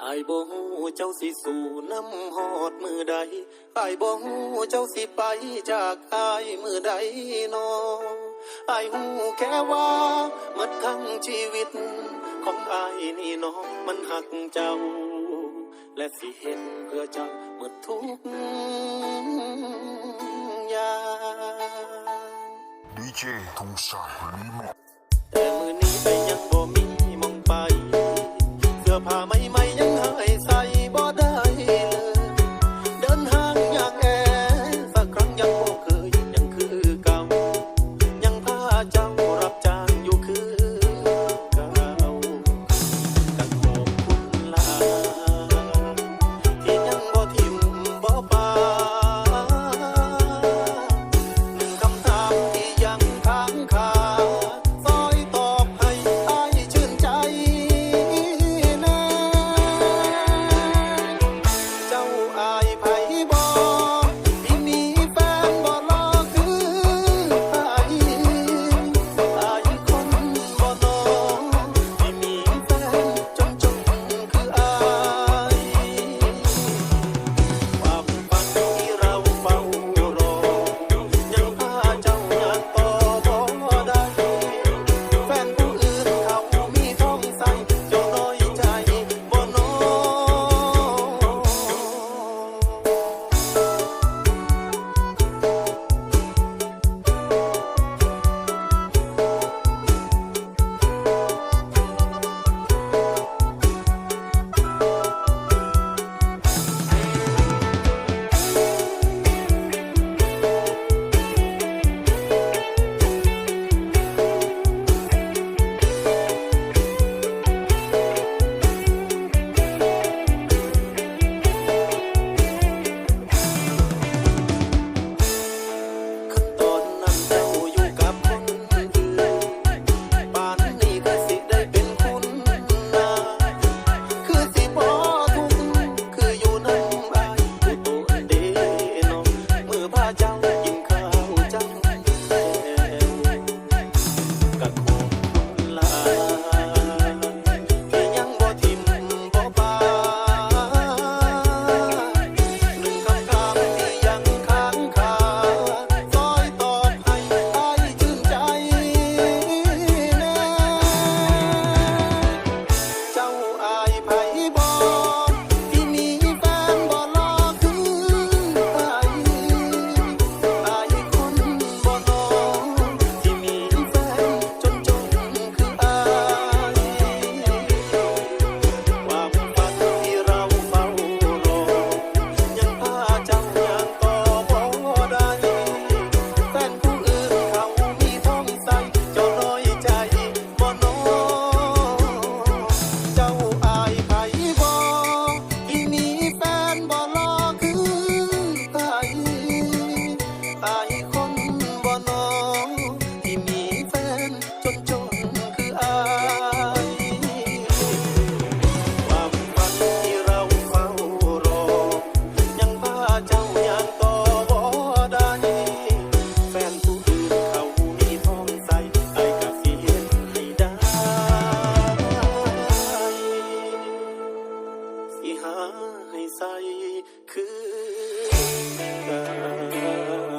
ไอาบ่ฮู้เจ้าสิสู่น้ำหอดมือใดไอาบ่ฮู้เจ้าสิไปจากอายมือใดนออายฮู้แค่ว่ามัดทั้งชีวิต ของอายนี่นอมันหักเจ้า และสิเห็นเพื่อเจ้าหมดทุกอย่าง DJ เจธงชัยแต่มือนี้ไปยังบ่มีมองไปเสื้อพาายคนบ่น้องที่มีแฟนจนจนคืออความฝันที่เราเฝ้ารอ ยังพาเจ้ายังต่อบ่ได้แฟนผู้อื่นเขามีทองใสไอ้กะสิเห็นให้ได้ส่หาให้ใสคือ love.